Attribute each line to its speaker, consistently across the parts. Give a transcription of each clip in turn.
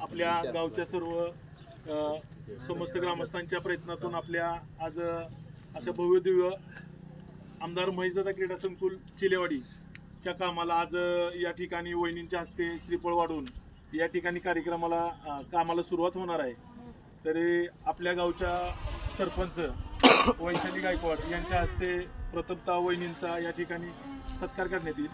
Speaker 1: आपल्या गावच्या सर्व समस्त ग्रामस्थांच्या प्रयत्नातून आपल्या आज असं भव्य दिव्य आमदार महेशदादा क्रीडा संकुल चिलेवाडीच्या कामाला आज या ठिकाणी वहिनींच्या हस्ते श्रीफळ वाढून या ठिकाणी कार्यक्रमाला कामाला सुरुवात होणार आहे. तरी आपल्या गावच्या सरपंच वैशाली गायकवाड यांच्या हस्ते प्रथमता वहिनींचा या ठिकाणी सत्कार करण्यात येईल.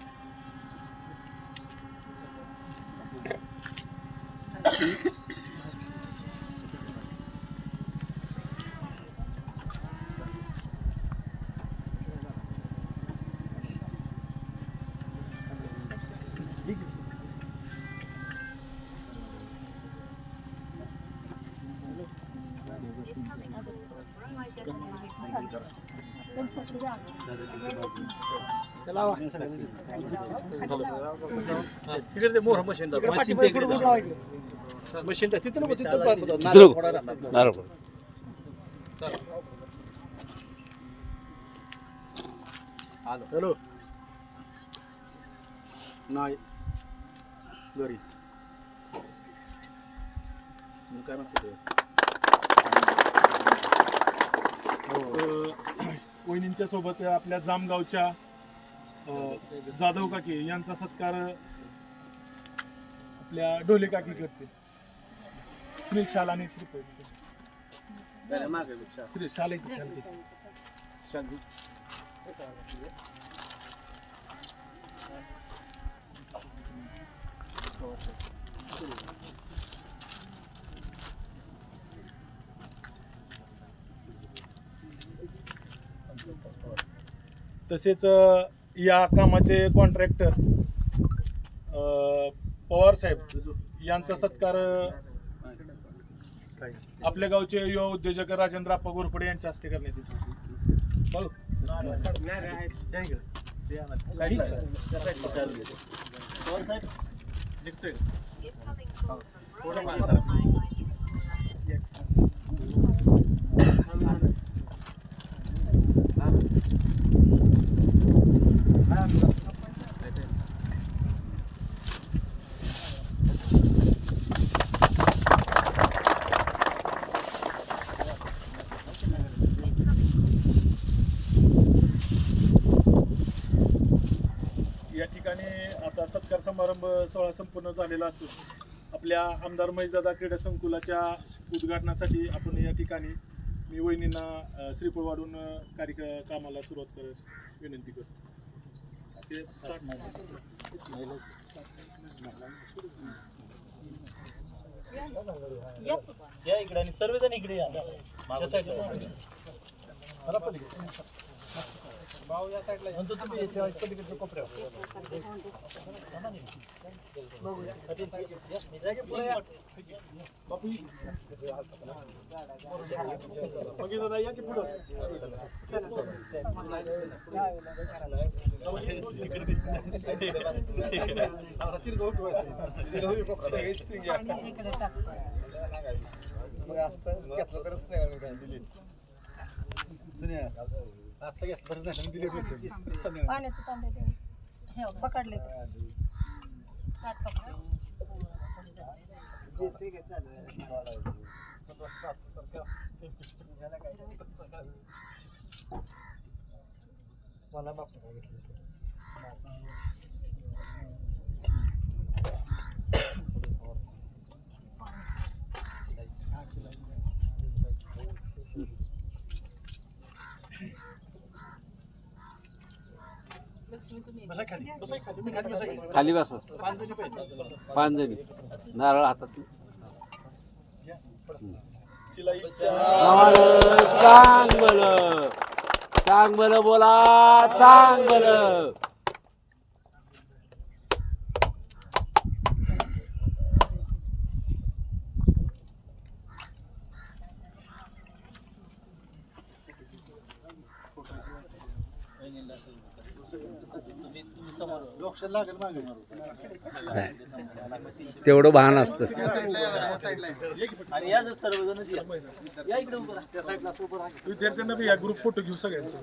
Speaker 2: तिकडे ते मोर मशीन मशीन तिथे नको तिथं
Speaker 3: हॅलो नाही घरी काय म्हणतो
Speaker 1: वहिनींच्या सोबत आपल्या जामगावच्या जाधव काकी यांचा सत्कार आपल्या ढोले काकी करते सुनील शाल आणि श्री श्री शाल. तसेच या कामाचे कॉन्ट्रॅक्टर पवार साहेब यांचा सत्कार आपल्या गावचे युवा उद्योजक राजेंद्र आप्पा घोरपडे यांच्या हस्ते करण्यात येईल या ठिकाणी आता सत्कार समारंभ सोहळा संपूर्ण झालेला असून आपल्या आमदार महेशदादा क्रीडा संकुलाच्या उद्घाटनासाठी आपण या ठिकाणी मी वहिनींना श्रीफळ वाढून अ, कार्य कामाला सुरुवात कर विनंती करतो. ते
Speaker 2: या इकडे आणि सर्वजण इकडे या. तुम्ही
Speaker 1: मग
Speaker 3: घेतलं तरच नाही दिली. सुनिया आता घेतलं नाही आम्ही दिली. संध्याकाळी.
Speaker 4: पाण्याचं तांबे हे पकडले ताट पकडले.
Speaker 3: मला बाप घेतली.
Speaker 2: खाली बसा खाली खाली बसा खाली.
Speaker 5: खाली बसा.
Speaker 2: पाच जणी पाहिजे.
Speaker 5: पाच जणी नारळ हातात
Speaker 1: चिलाईच्या
Speaker 5: चांग बल चांग तेवढं भान असतं.
Speaker 1: विद्यार्थ्यांना या ग्रुप फोटो घेऊ सगळ्यांचा.